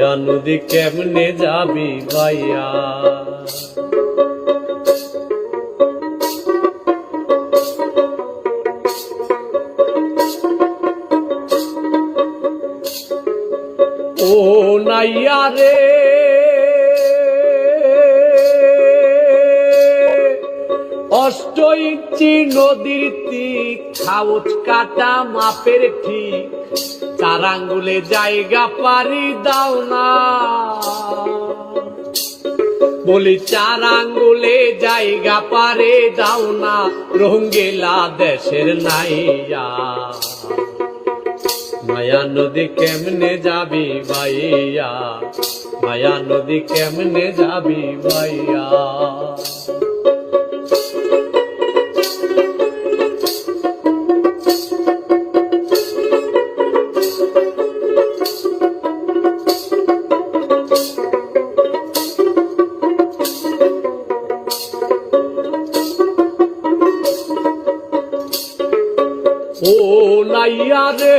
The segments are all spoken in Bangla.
মায়া নদী কেমনে যাবি ভাইয়া? ও নাইয়া রে। অষ্ট ইঞ্চি নদীর তীক খাউচ কাটা মাপের ঠিক। চার আঙ্গুলে জায়গা পারি দাও না। বলি চার আঙ্গুলে জায়গা পারে দাও না রঙ্গেলা দেশের নাইয়া। মায়া নদী কেমনে যাবি ভাইয়া? মায়া নদী কেমনে যাবি ভাইয়া? ও নাইয়া রে।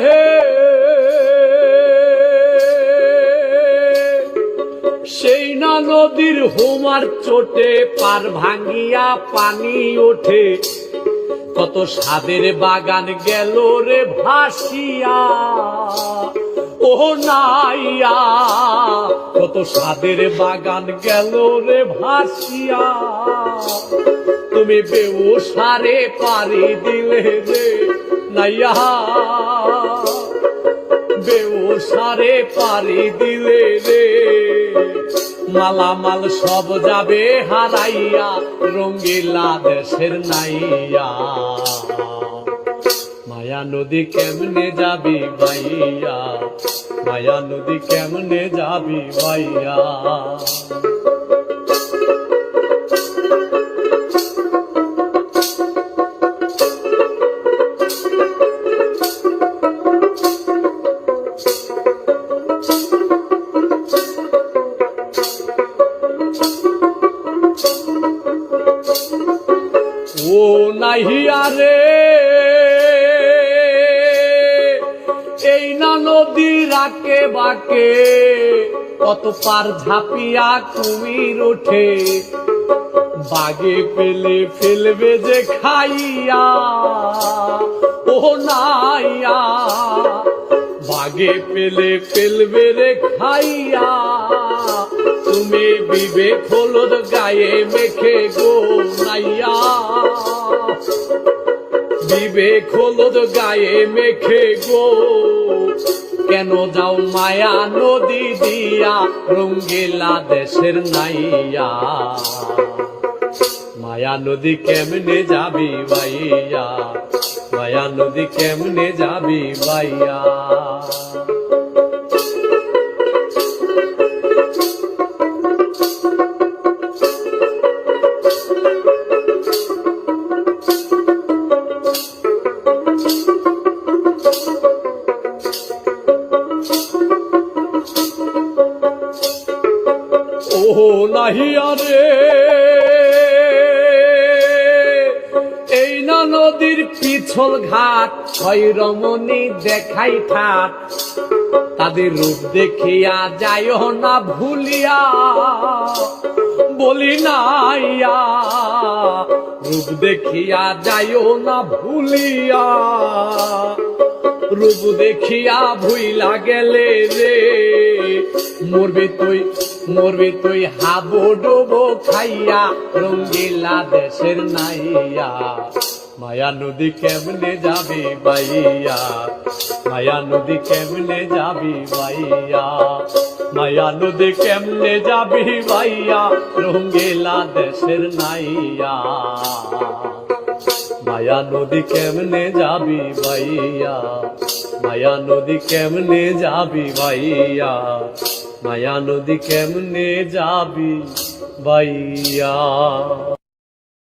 সেই না নদীর হোমার চোটে পার ভাঙ্গিয়া পানি ওঠে। কত সাদের বাগান গেল রে ভাসিয়া। ও নাইয়া, কত সাদের বাগান গেল রে ভাসিয়া। তুমি বেউসারে পারি দিলে রে নাইয়া। বেউসারে পারি দিলে রে। মালামাল সব যাবে হারাইয়া, রঙ্গিলা দেশের নাইয়া। মায়া নদী কেমনে যাবি ভাইয়া মায়া নদী কেমনে যাবি ভাইয়া নাহিয়া রে এই না নদী রাকে বাকে কত পার ঝাপিয়া কুমির ওঠে। বাগে পেলে ফেলবে যে খাইয়া, ও নাইয়া। বাগে পেলে ফেলবে রে খাইয়া, তুমি বিবেক হলুদ গায়ে মেখে গো নাইয়া। বিবেক হলুদ গায়ে মেখে গো। কেন যাও মায়া নদী দিয়া, রঙ্গিলা দেশের নাইয়া। মায়া নদী কেমনে যাবি ভাইয়া? মায়া নদী কেমনে যাবি ভাইয়া? নাহিয়া রে এই না নদীর পিছল ঘাট ছয় রমণী দেখাই ঠাট। তাদের রূপ দেখিয়া যাইও না ভুলিয়া। বলি নাইয়া, রূপ দেখিয়া যাইও না ভুলিয়া। রূপ দেখিয়া ভুইলা গেলে রে, মরবি তুই মরবি তুই হাবো ডোবো খাইয়া, রঙ্গিলা দেশের নাইয়া। মায়া নদী কেমনে যাবি বাইয়া? মায়া নদী কেমনে যাবি বাইয়া? মায়া নদী কেমনে যাবি বাইয়া? রঙ্গিলা দেশের নাইয়া। মায়া নদী কেমনে যাবি ভাইয়া মায়া নদী কেমনে যাবি ভাইয়া মায়া নদী কেমনে যাবি বাইয়া